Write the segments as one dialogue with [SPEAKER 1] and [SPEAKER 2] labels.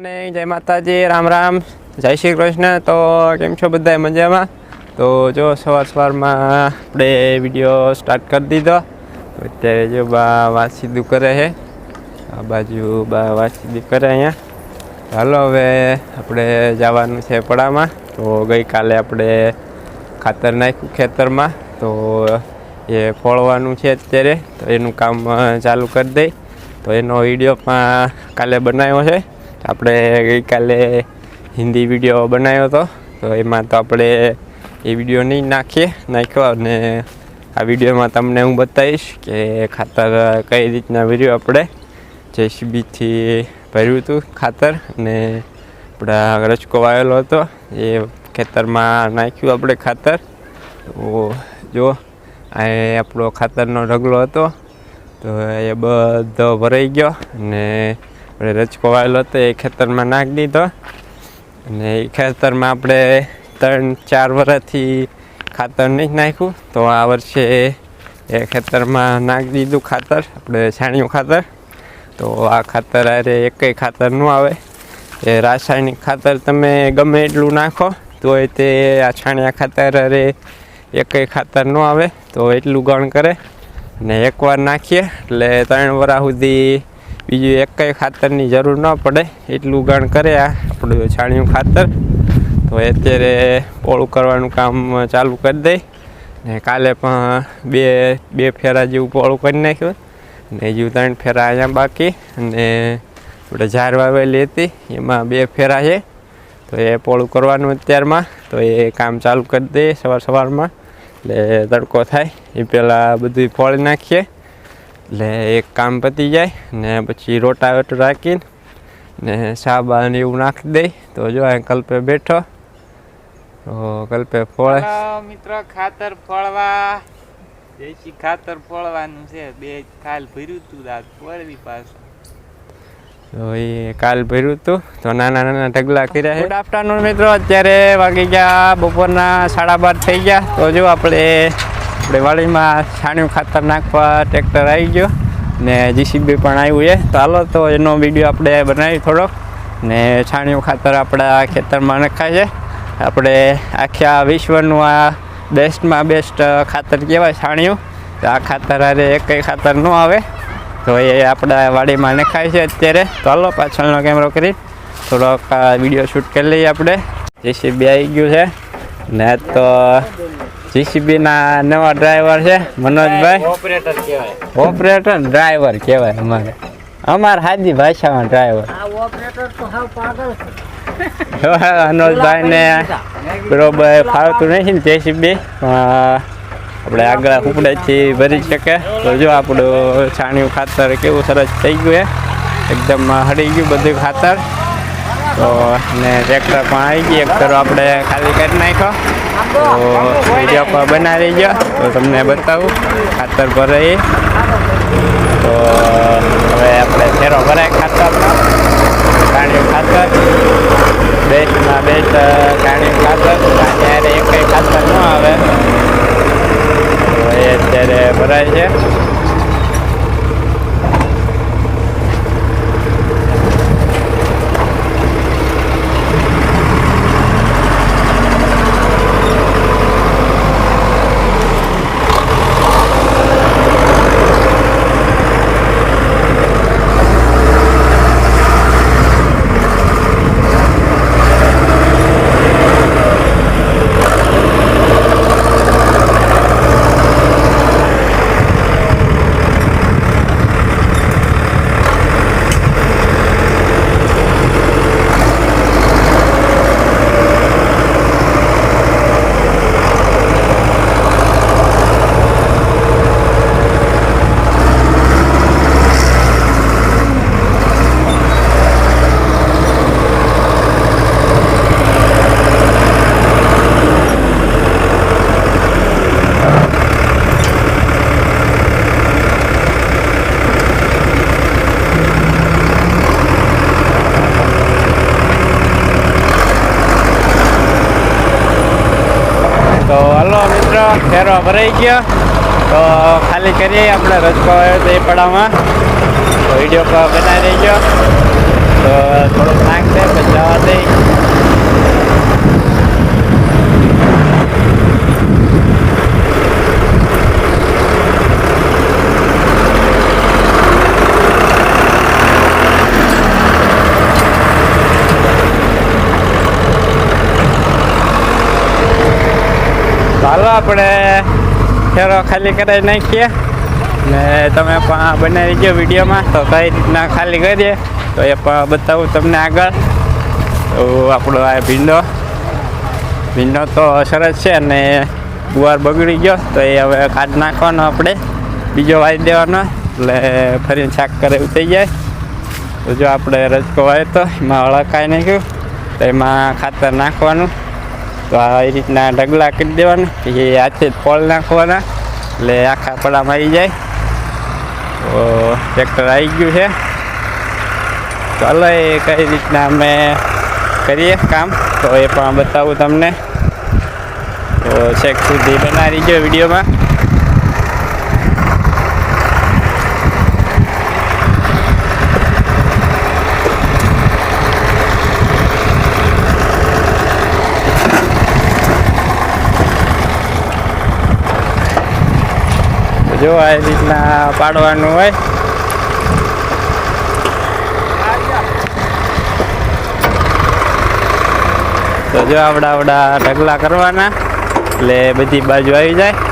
[SPEAKER 1] ને જય માતાજી, રામ રામ. જય શ્રી કૃષ્ણ. તો કેમ છો બધા મજામાં? તો જો સવાર સવારમાં આપણે વીડિયો સ્ટાર્ટ કરી દીધો. અત્યારે જો બા વાત સીધું કરે છે. આ બાજુ બા વાત સીધી કરે અહીંયા. હાલો હવે આપણે જવાનું છે પડામાં. તો ગઈકાલે આપણે ખાતર નાખ્યું ખેતરમાં. તો એ ફોળવાનું છે અત્યારે. તો એનું કામ ચાલુ કરી દઈ. તો એનો વીડિયો પણ કાલે બનાવ્યો છે. આપણે ગઈકાલે હિન્દી વીડિયો બનાવ્યો હતો, તો એમાં તો આપણે એ વીડિયો નહીં નાખીએ, નાખ્યો અને આ વિડીયોમાં તમને હું બતાવીશ કે ખાતર કઈ રીતના વીડિયો આપણે. જેસીબીથી ભર્યું હતું ખાતર અને આપણા રચકો વાવેલો હતો, એ ખેતરમાં નાખ્યું આપણે ખાતર. તો જો, આ આપણો ખાતરનો ઢગલો હતો, તો એ બધો ભરાઈ ગયો અને આપણે રચકો વાવેલો હતો એ ખેતરમાં નાખી દીધો. અને એ ખેતરમાં આપણે ત્રણ, ચાર વર્ષથી ખાતર નહીં નાખ્યું. તો આ વર્ષે એ ખેતરમાં નાખી દીધું ખાતર, આપણે છાણિયું ખાતર. તો આ ખાતર અરે એકેય ખાતર ન આવે. એ રાસાયણિક ખાતર તમે ગમે એટલું નાખો, તોય તે આ છાણિયા ખાતર અરે એકેય ખાતર ન આવે. તો એટલું ગણ કરે. અને એકવાર નાખીએ, એટલે ત્રણ વરા સુધી બીજું એકેય ખાતરની જરૂર ન પડે, એટલું ઉગાણ કરે આ આપણું છાણિયું ખાતર. તો અત્યારે પોળું કરવાનું કામ ચાલુ કરી દઈ ને કાલે પણ બે બે ફેરા જેવું પોળું કરી નાખ્યું. ને હજુ ત્રણ ફેરા અહીંયા બાકી. અને આપણે ઝાર વાવેલી હતી, એમાં બે ફેરા છે. તો એ પોળું કરવાનું અત્યારમાં. તો એ કામ ચાલુ કરી દઈએ સવાર સવારમાં. એટલે તડકો થાય, એ પહેલાં બધું ફોળી નાખીએ. એટલે એક કામ પતી જાય ને પછી રોટાવેટર રાખીને ને સાબા ને એવું નાખી દઈ. તો જો અહીં કલ્પે બેઠો. તો કલ્પે ફોળે.
[SPEAKER 2] મિત્રો ખાતર ફળવા. દેશી ખાતર ફળવાનું છે. બે કાલ ભર્યું તું દાદ ફળવી પાછું.
[SPEAKER 1] તો એ કાલ ભર્યું હતું તો નાના નાના ઢગલા કર્યા છે. ગુડ આફ્ટરનૂન મિત્રો. અત્યારે વાગી ગયા બપોરના સાડા બાર થઈ ગયા. તો જો આપણે આપણે વાડીમાં છાણિયું ખાતર નાખવા ટ્રેક્ટર આવી ગયો ને જીસીબી પણ આવ્યું છે. તો હાલો, તો એનો વીડિયો આપણે બનાવી થોડોક ને છાણિયું ખાતર આપણા ખેતરમાં નખાય છે. આપણે આખા વિશ્વનું આ બેસ્ટમાં બેસ્ટ ખાતર કહેવાય છાણિયું. તો આ ખાતર હારે એકય ખાતર ન આવે. તો એ આપણા વાડીમાં નખાય છે અત્યારે. તો હાલો, પાછળનો કેમેરો કરી થોડોક વીડિયો શૂટ કરી લઈએ આપણે. જીસીબી આવી ગયું છે. ને આજ તો જીસીબીના નવા ડ્રાઈવર છે મનોજભાઈ.
[SPEAKER 2] ઓપરેટર કહેવાય.
[SPEAKER 1] ઓપરેટર ડ્રાઈવર કહેવાય અમારે. અમારે હાજી ભાષામાં ડ્રાઈવર અનોજભાઈને બરોબર ફાવતું નથી ને જેસીબી. આપણે આગળ ઉપડેથી ભરી શકે. તો જો આપણું છાણિયું ખાતર કેવું સરસ થઈ ગયું છે એકદમ હળી ગયું બધું ખાતર. તો ને ટ્રેક્ટર પણ આવી ગયું. એક તરફ આપણે ખાલી કરી નાખ્યો. તો વીડિયો પર બનાવી ગયો તો તમને બતાવું. ખાતર ભરાઈ. તો હવે આપણે ફેરો ભરાય ખાતર. છાણિયું ખાતર. બેસ્ટમાં બેસ્ટ છાણિયું ખાતર. ત્યારે કંઈ ખાતર ન આવે. તો એ અત્યારે ભરાય છે તો હલો મિત્રો ફેરો ભરાઈ ગયો. તો ખાલી કરીએ આપણે રજકો આવ્યો તો એ પડામાં તો વીડિયો બનાવી રહી ગયો તો થોડુંક નાખશે પછી જવા દઈ. ચાલો આપણે ફેરો ખાલી કરાવી નાખીએ. ને તમે પણ બનાવી ગયો વિડીયોમાં. તો કઈ રીતના ખાલી કરીએ તો એ પણ બતાવું તમને આગળ. તો આપણો આ ભીંડો. ભીંડો તો સરસ છે અને ગુવાર બગડી ગયો. તો એ હવે કાઢ નાખવાનો આપણે. બીજો વાવી દેવાનો. એટલે ફરીને શાક કરે એવું થઈ જાય. તો જો આપણે રજકો વાવ્યો તો એમાં હળકાઈ નાખ્યું. તો એમાં ખાતર નાખવાનું. તો રીતના ઢગલા કરી દેવાના. પછી હાથે ફળ નાખવાના. એટલે આખા પડા મારી જાય. તો ટ્રેક્ટર આવી ગયું છે. ચાલો એ કઈ રીતના અમે કરીએ કામ, તો એ પણ બતાવું તમને. તો છેક સુધી બનાવી ગયો વિડીયોમાં. જો આ રીતના પાડવાનું હોય. તો જો આવડા આવડા ઢગલા કરવાના, એટલે બધી બાજુ આવી જાય.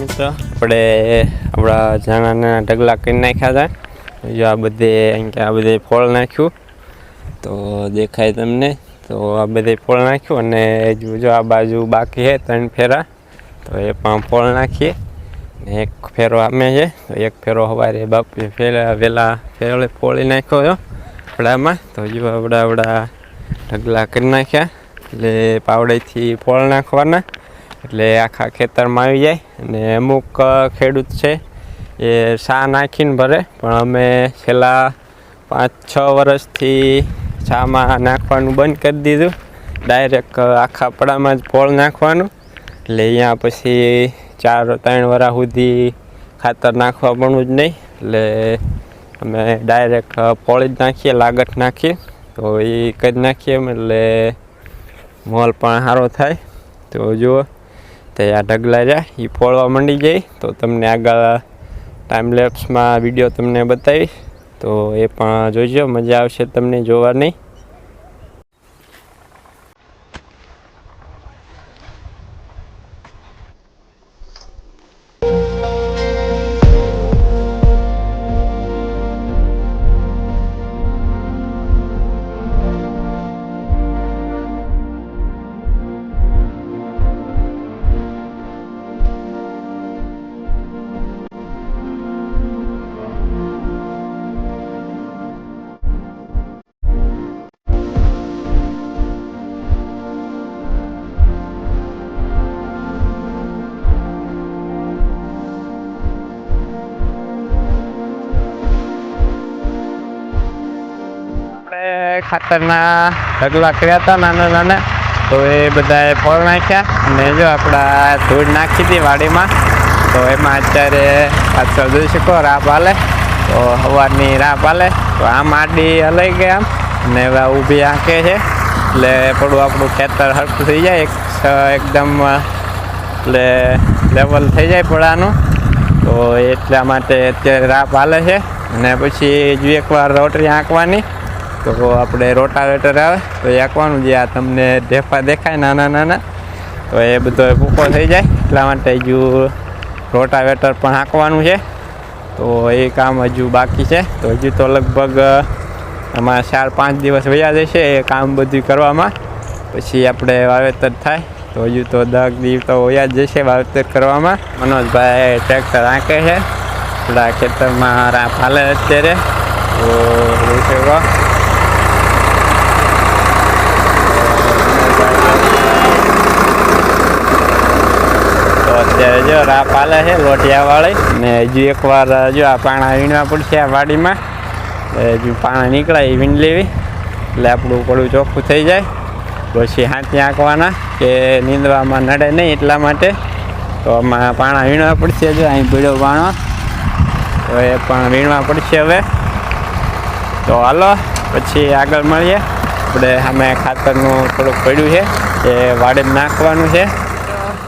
[SPEAKER 1] મિત્રો. આપણે આપણા ઝાણાના ઢગલા કરી નાખ્યા હતા. જો આ બધે કે આ બધે ફળ નાખ્યું. તો દેખાય તમને. તો આ બધે ફળ નાખ્યું અને જો આ બાજુ બાકી છે ત્રણ ફેરા, તો એ પણ ફળ નાખીએ. એક ફેરો આમે છે. તો એક ફેરો સવારે બાપુ ફેરા વહેલા ફેરલે ફોળી નાખ્યો આપણામાં તો જો આપણા આપણા ઢગલા કરી નાખ્યા. એટલે પાવડેથી ફળ નાખવાના. એટલે આખા ખેતરમાં આવી જાય. અને અમુક ખેડૂત છે, એ સા નાખીને ભરે. પણ અમે છેલ્લા પાંચ છ વર્ષથી છામાં નાખવાનું બંધ કરી દીધું. ડાયરેક્ટ આખા પડામાં જ ફળ નાખવાનું. એટલે અહીંયા પછી ચાર, ત્રણ વરા સુધી ખાતર નાખવા પણ જ નહીં. એટલે અમે ડાયરેક્ટ ફળ જ નાખીએ, લાગત નાખીએ. તો એ કરી નાખીએ એટલે મોલ પણ સારો થાય. તો જુઓ. તે આ ઢગલા રહ્યા એ ફોડવા માંડી જાય તો તમને આગળ ટાઈમ લેપ્સમાં વીડિયો તમને બતાવીશ. તો એ પણ જોઈજો, મજા આવશે તમને જોવાની. ખાતરના ઢગલા કર્યા હતા નાના નાના. તો એ બધાએ ફળ નાખ્યા ને જો આપણા ધૂળ નાખી હતી વાડીમાં, તો એમાં અત્યારે પાછળ જોઈ શકો રાપ હાલે તો સવારની રાપ હાલે તો આ આડી હલાઈ ગયા આમ. ને હવે ઊભી આંકે છે. એટલે થોડું આપણું ખેતર હરખું થઈ જાય. એક એકદમ, એટલે લેવલ થઈ જાય પડાનું તો એટલા માટે અત્યારે રાપ હાલે છે. અને પછી જો એકવાર રોટરી આંકવાની. તો આપણે રોટાવેટર આવે. તો એ આંકવાનું જે આ તમને ઢેફા દેખાય, નાના નાના. તો એ બધો ભૂકો થઈ જાય. એટલા માટે હજુ રોટાવેટર પણ હાંકવાનું છે. તો એ કામ હજુ બાકી છે. તો હજુ તો લગભગ આમાં ચાર, પાંચ દિવસ વયા જશે એ કામ બધું કરવામાં. પછી આપણે વાવેતર થાય. તો હજુ તો દસ દિવસ તો વયા જ જશે વાવેતર કરવામાં. મનોજભાઈ ટ્રેક્ટર આંકે છે. આપણા ખેતરમાં ફાલે અત્યારે. તો જોઈ શકો તો અત્યારે જો રાપ પાલે છે લોટિયાવાળી ને હજુ એકવાર જો આ પાણા વીણવા પડશે આ વાડીમાં. હજુ પાણા નીકળાય વીણ લેવી. એટલે આપણું પડું ચોખ્ખું થઈ જાય. પછી હાથી આંકવાના કે નીંદવામાં નડે નહીં એટલા માટે. તો આમાં પાણા વીણવા પડશે જો, અહીં ભીડો પાણો તો એ પણ વીણવા પડશે હવે. તો હાલો, પછી આગળ મળીએ. આપણે સામે ખાતરનું થોડુંક પડ્યું છે, એ વાડે નાખવાનું છે.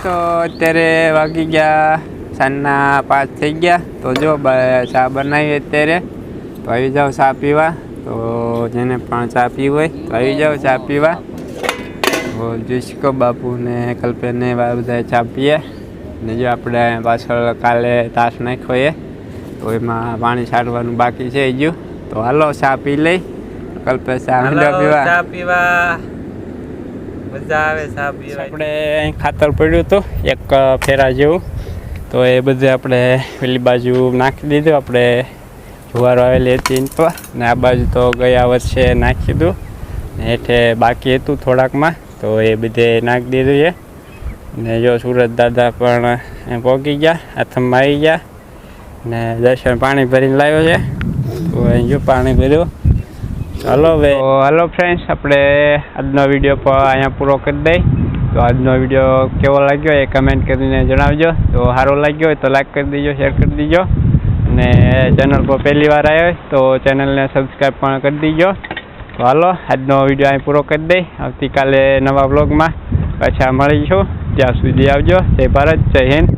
[SPEAKER 1] તો અત્યારે વાગી ગયા સાંજના પાંચ થઈ ગયા. તો જો ચા બનાવી અત્યારે. તો આવી જાઓ ચા પીવા. તો જેને પણ ચા પીવી હોય તો આવી જાઓ ચા પીવા. તો જોઈશકો બાપુ ને કલ્પેને બધા ચા પીએ. ને જો આપણે પાછળ કાલે તાસ નાખ્યો એ તો એમાં પાણી છાંટવાનું બાકી છે હજુ. તો હાલો ચા પી લઈ. કલ્પે ચા પીવા.
[SPEAKER 2] ચા પીવા. મજા આવે ચા
[SPEAKER 1] આપણે અહીં ખાતર પડ્યું હતું, એક ફેરા જેવું. તો એ બધે આપણે પેલી બાજુ નાખી દીધું, આપણે જુવાર આવેલી હતી પર. ને આ બાજુ તો ગયા વર્ષે નાખી દીધું. હેઠે બાકી હતું થોડાકમાં, તો એ બધે નાખી દીધું છે. ને જો સુરત દાદા પણ પહોંચી ગયા, હાથમાં આવી ગયા. ને દર્શન પાણી ભરીને લાવ્યો છે. તો અહીં જો પાણી ભર્યું. તો હાલો ફ્રેન્ડ્સ આપણે આજનો વીડિયો પર અહીંયા પૂરો કરી દઈ. તો આજનો વીડિયો કેવો લાગ્યો એ કમેન્ટ કરીને જણાવજો. તો સારો લાગ્યો હોય તો લાઈક કરી દેજો શેર કરી દેજો. અને ચેનલ પર પહેલી વાર આવ્યો હોય તો ચેનલને સબસ્ક્રાઈબ પણ કરી દેજો. તો હાલો, આજનો વીડિયો અહીં પૂરો કરી દઈ. આવતીકાલે નવા બ્લોગમાં પાછા મળીશું. ત્યાં સુધી આવજો. જય ભારત, જય હિન્દ.